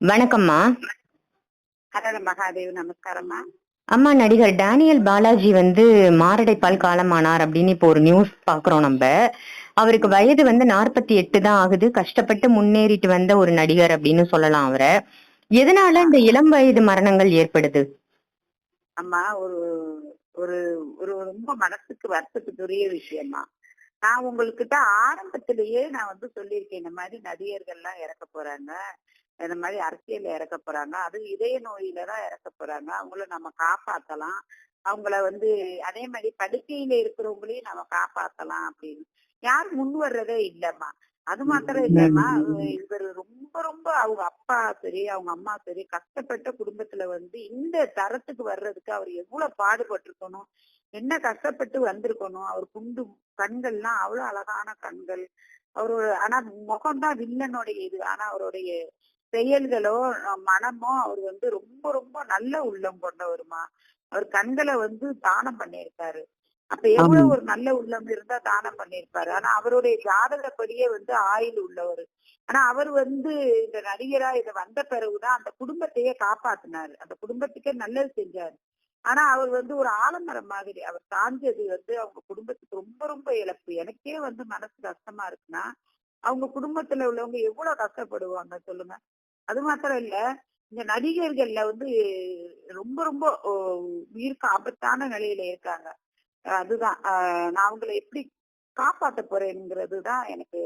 வணக்கம்மா. ஹரஹர மகாதேவ் நமஸ்காரம்மா. அம்மா நடிகர் டேனியல் பாலாஜி வந்து மாரடைப்பால் காலமானார் அப்படின்னு இப்போ ஒரு நியூஸ் பாக்குறோம் நம்ம. அவருக்கு வயது வந்து நாற்பத்தி எட்டு தான் ஆகுது. கஷ்டப்பட்டு முன்னேறிட்டு வந்த ஒரு நடிகர் அப்படின்னு சொல்லலாம் அவரை. எதனால இந்த இளம் வயது மரணங்கள் ஏற்படுது? அம்மா ஒரு ஒரு ஒரு ரொம்ப மனசுக்கு வருத்தத்துக்குரிய விஷயமா நான் உங்கள்கிட்ட ஆரம்பத்திலேயே நான் வந்து சொல்லியிருக்கேன் இந்த மாதிரி நடிகர்கள்லாம் இறக்க போறாங்க. இந்த மாதிரி அரசியல் இறக்க போறாங்க. அது இதய நோயில தான் இறக்க போறாங்க. அவங்கள நம்ம காப்பாத்தலாம். அவங்கள வந்து அதே மாதிரி படுக்கையில இருக்கிறவங்களையும் நம்ம காப்பாத்தலாம் அப்படின்னு. யாரும் முன் வர்றதே இல்லம்மா. அது மாத்திரம் இல்லம்மா. இவர் ரொம்ப ரொம்ப அவங்க அப்பா சரி அவங்க அம்மா சரி கஷ்டப்பட்ட குடும்பத்துல வந்து இந்த தரத்துக்கு வர்றதுக்கு அவர் எவ்வளவு பாடுபட்டிருக்கணும்? என்ன கஷ்டப்பட்டு வந்திருக்கணும்? அவர் குண்டு கண்கள்லாம் அவ்வளவு அழகான கண்கள். அவரோட ஆனா முகம்தான் வில்லனுடைய இது. ஆனா அவருடைய செயல்களோ மனமோ அவர் வந்து ரொம்ப ரொம்ப நல்ல உள்ளம் கொண்டவருமா. அவர் கண்களை வந்து தானம் பண்ணியிருக்காரு. அப்ப எவ்வளவு ஒரு நல்ல உள்ளம் இருந்தா தானம் பண்ணியிருப்பாரு. ஆனா அவருடைய ஜாதகப்படியே வந்து ஆயுள் உள்ளவர். ஆனா அவர் வந்து இந்த நடிகரா இத வந்த பிறகுதான் அந்த குடும்பத்தையே காப்பாத்தினாரு. அந்த குடும்பத்துக்கே நல்லது செஞ்சாரு. ஆனா அவர் வந்து ஒரு ஆலமரம் மாதிரி அவர் சாஞ்சது வந்து அவங்க குடும்பத்துக்கு ரொம்ப ரொம்ப இழப்பு. எனக்கே வந்து மனசு கஷ்டமா இருக்குன்னா அவங்க குடும்பத்துல உள்ளவங்க எவ்வளவு கஷ்டப்படுவாங்க சொல்லுங்க. அது மாத்திரம் இல்ல இந்த நடிகர்கள்ல வந்து ரொம்ப ரொம்ப உயிருக்கு ஆபத்தான நிலையில இருக்காங்க. அதுதான். நான் அவங்களை எப்படி காப்பாற்ற போறேங்கிறது தான் எனக்கு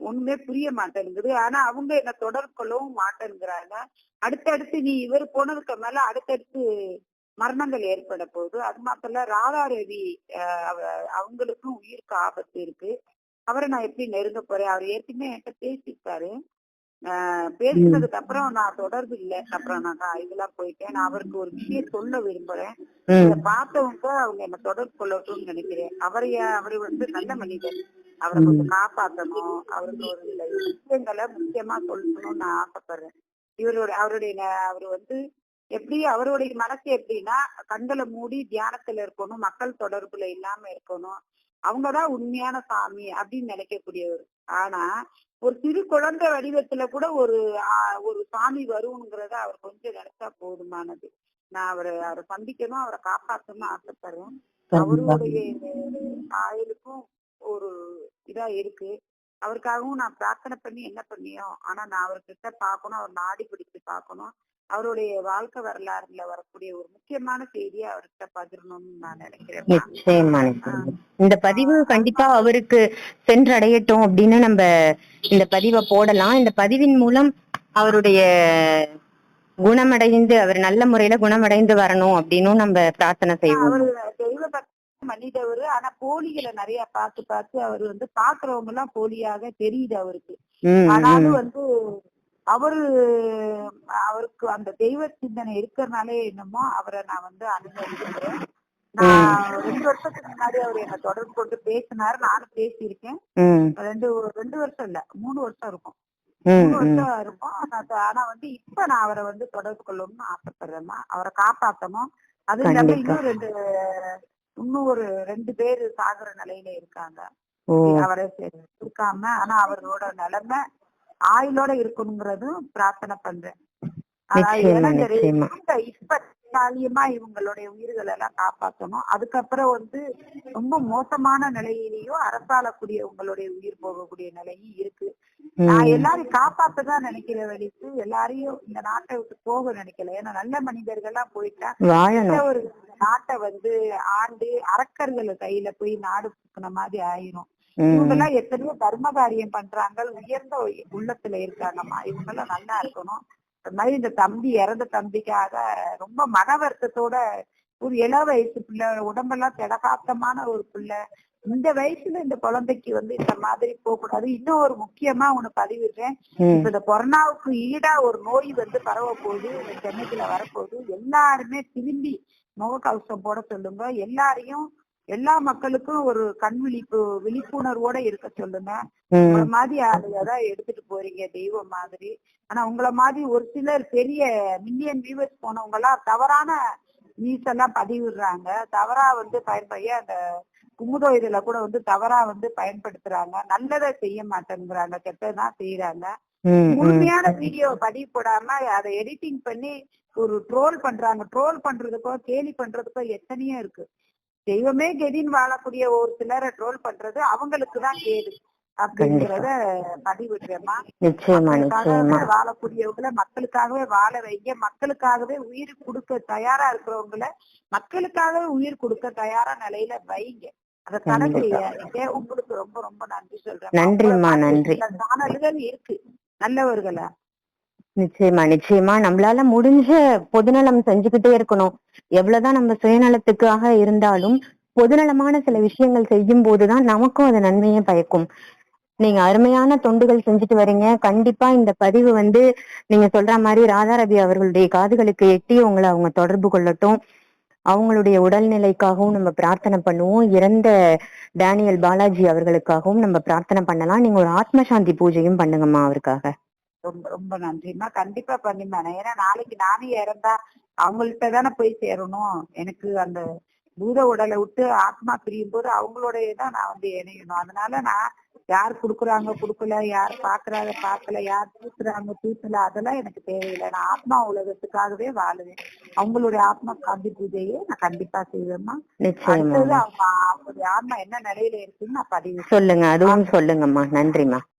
ஒண்ணுமே புரிய மாட்டேங்குது. ஆனா அவங்க என்ன தொடர்பு கொள்ளவும் மாட்டேங்கிறாங்க. அடுத்தடுத்து நீ இவர் போனதுக்கு மேல அடுத்தடுத்து மரணங்கள் ஏற்பட போகுது. அது மாத்திரம் ராதா ரவி அவங்களுக்கும் உயிருக்கு ஆபத்து இருக்கு. அவரை நான் எப்படி நெருங்க போறேன்? அவர் ஏற்கனவே என்கிட்ட பேசியிருக்காரு. பேசினதுக்கு அப்புறம் நான் தொடர்பு இல்லை. அப்புறம் நான் இதெல்லாம் போயிட்டேன். நான் அவருக்கு ஒரு விஷயம் சொல்ல விரும்புறேன். இத பார்த்தவங்க அவங்க என்ன தொடர்பு கொள்ளட்டும்னு நினைக்கிறேன். அவரைய அவரு வந்து நல்ல மனிதர். அவரை கொஞ்சம் காப்பாத்தணும். அவருக்கு ஒரு விஷயங்களை முக்கியமா சொல்லணும்னு நான் ஆசைப்படுறேன். இவரோட அவருடைய அவர் வந்து எப்படி அவருடைய மனசு எப்படின்னா கண்களை மூடி தியானத்துல இருக்கணும். மக்கள் தொடர்புல இல்லாம இருக்கணும். அவங்கதான் உண்மையான சாமி அப்படின்னு நினைக்கக்கூடியவர். ஆனா ஒரு சிறு குழந்தை வடிவத்துல கூட ஒரு ஒரு சாமி வருங்கிறத அவர் கொஞ்சம் நினைச்சா போதுமானது. நான் அவரை அவரை சந்திக்கணும் அவரை காப்பாற்றணும்னு ஆசைப்படுறேன். அவருடைய ஆயுளுக்கும் ஒரு இதா இருக்கு. அவருக்காகவும் நான் பிரார்த்தனை பண்ணி என்ன பண்ணியோம் ஆனா நான் அவர்கிட்ட பாக்கணும் அவர் நாடி பிடிச்சு பாக்கணும் அவருடைய வாழ்க்கை வரலாறுல வரக்கூடிய ஒரு முக்கியமான செய்தியை அவர்கிட்ட பகிரணும்னு நான் நினைக்கிறேன் இந்த பதிவு கண்டிப்பா அவருக்கு சென்றடையட்டும் அப்படின்னு நம்ம இந்த பதிவை போடலாம். இந்த பதிவின் மூலம் அவருடைய குணமடைந்து அவர் நல்ல முறையில குணமடைந்து வரணும் அப்படின்னு நம்ம பிரார்த்தனை செய்வோம். தெய்வ மனிதவர். ஆனா போலிகளை நிறைய பார்த்து பார்த்து அவர் வந்து பாக்குறவங்க எல்லாம் போலியாக தெரியுது அவருக்கு. ஆனாலும் வந்து அவரு அவருக்கு அந்த தெய்வ சிந்தனை இருக்கிறதுனாலே என்னமோ அவரை நான் வந்து அனுமதிக்கிறேன் நான் ரெண்டு வருஷத்துக்கு முன்னாடி அவர் என்ன தொடர்பு கொண்டு பேசினாரு. நானும் பேசியிருக்கேன். ரெண்டு ரெண்டு வருஷம் இல்ல மூணு வருஷம் இருக்கும். மூணு வருஷம் இருக்கும். ஆனா வந்து இப்ப நான் அவரை வந்து தொடர்பு கொள்ளணும்னு ஆசைப்படுறேன்னா அவரை காப்பாத்தணும். அது இல்லாம இன்னும் ரெண்டு இன்னும் ஒரு ரெண்டு பேரு சாகுற நிலையில இருக்காங்க. அவரை இருக்காம ஆனா அவரோட நிலைமை ஆயுளோட இருக்கணுங்கிறதும் பிரார்த்தனை பண்றேன். இப்ப தாலியமா இவங்களுடைய உயிர்களை எல்லாம் காப்பாற்றணும் அதுக்கப்புறம் வந்து ரொம்ப மோசமான நிலையிலையும் அரசாளக்கூடிய உங்களுடைய உயிர் போகக்கூடிய நிலையும் இருக்கு. நான் எல்லாரையும் காப்பாத்ததான் நினைக்கிற வழிக்கு எல்லாரையும் இந்த நாட்டை விட்டு போக நினைக்கல. ஏன்னா நல்ல மனிதர்கள்லாம் போயிட்டா ஒரு நாட்டை வந்து ஆண்டு அரக்கர்கள் கையில போய் நாடு புக்கின மாதிரி ஆயிரும். இவங்க எல்லாம் எத்தனையோ தர்ம காரியம் பண்றாங்க உயர்ந்த உள்ளத்துல இருக்காங்கம்மா. இவங்க எல்லாம் நல்லா இருக்கணும். அது மாதிரி இந்த தம்பி இறந்த தம்பிக்காக ரொம்ப மன வருத்தத்தோட ஒரு இள வயசு பிள்ளை உடம்பெல்லாம் திடகாத்தமான ஒரு பிள்ளை. இந்த வயசுல இந்த குழந்தைக்கு வந்து இந்த மாதிரி போகக்கூடாது. இன்னும் ஒரு முக்கியமா ஒண்ணு பதிவிடுறேன். இந்த கொரோனாவுக்கு ஈடா ஒரு நோய் வந்து பரவ போகுது. சென்னைக்குள்ள வரப்போகுது. எல்லாருமே திரும்பி முகக்கவசம் போட சொல்லுங்க. எல்லாரையும் எல்லா மக்களுக்கும் ஒரு கண் விழிப்பு விழிப்புணர்வோட இருக்க சொல்லுங்க. உங்கள மாதிரி அதான் எடுத்துட்டு போறீங்க தெய்வம் மாதிரி. ஆனா உங்கள மாதிரி ஒரு சிலர் பெரிய மில்லியன் வியூவர்ஸ் போனவங்க எல்லாம் தவறான நியூஸ் எல்லாம் பதிவிடுறாங்க. தவறா வந்து பயன்படுத்தி அந்த குமுதோ இதுல கூட வந்து தவறா வந்து பயன்படுத்துறாங்க. நல்லதை செய்ய மாட்டேங்கிறாங்க. கெட்டதான் செய்யறாங்க. முழுமையான வீடியோ பதிவு போடாம அதை எடிட்டிங் பண்ணி ஒரு ட்ரோல் பண்றாங்க. ட்ரோல் பண்றதுக்கோ கேலி பண்றதுக்கோ எத்தனையோ இருக்கு. தெய்வமே கெதின்னு வாழக்கூடிய ஒரு சிலரை ட்ரோல் பண்றது அவங்களுக்கு தான் கேடு அப்படிங்கறத பதிவிடுறேம்மா. மக்களுக்காகவே வாழக்கூடியவங்கள மக்களுக்காகவே வாழ வைங்க. மக்களுக்காகவே உயிர் கொடுக்க தயாரா இருக்கிறவங்கள மக்களுக்காகவே உயிர் கொடுக்க தயாரா நிலையில வைங்க. அத கணக்கு உங்களுக்கு ரொம்ப ரொம்ப நன்றி சொல்றேன் நன்றிம்மா, நன்றி. இருக்கு. நல்லவர்களா நிச்சயமா நிச்சயமா. நம்மளால முடிஞ்ச பொதுநலம் செஞ்சுக்கிட்டே இருக்கணும். எவ்வளவுதான் நம்ம சுயநலத்துக்காக இருந்தாலும் பொதுநலமான சில விஷயங்கள் செய்யும் போதுதான் நமக்கும் அது நன்மையே பயக்கும். நீங்க அருமையான தொண்டுகள் செஞ்சுட்டு வரீங்க. கண்டிப்பா இந்த பதிவு வந்து நீங்க சொல்ற மாதிரி ராதாரவி அவர்களுடைய காதுகளுக்கு எட்டி உங்களை அவங்க தொடர்பு கொள்ளட்டும். அவங்களுடைய உடல்நிலைக்காகவும் நம்ம பிரார்த்தனை பண்ணுவோம். இறந்த டேனியல் பாலாஜி அவர்களுக்காகவும் நம்ம பிரார்த்தனை பண்ணலாம். நீங்க ஒரு ஆத்ம சாந்தி பூஜையும் பண்ணுங்கம்மா அவருக்காக. ரொம்ப ரொம்ப நன்றிம்மா. கண்டிப்பா பண்ணிப்பேன் ஏன்னா நாளைக்கு நானே இறந்தா அவங்கள்ட்ட தானே போய் சேரணும். எனக்கு அந்த பூத உடலை விட்டு ஆத்மா பிரியும் போது அவங்களோடய தான் நான் வந்து இணையணும். அதனால நான் யார் குடுக்குறாங்க குடுக்கல யார் பாக்குறாங்க பார்க்கல யார் தூக்குறாங்க தூக்கல அதெல்லாம் எனக்கு தேவையில்லை. நான் ஆத்மா உலகத்துக்காகவே வாழுவேன். அவங்களுடைய ஆத்மா காந்தி பூஜையை நான் கண்டிப்பா செய்வேம்மா. அடுத்தது அவங்க அவங்களுடைய ஆத்மா என்ன நிலையில இருக்குன்னு நான் பதிவு சொல்லுங்க. அதுவும் சொல்லுங்கம்மா. நன்றிம்மா.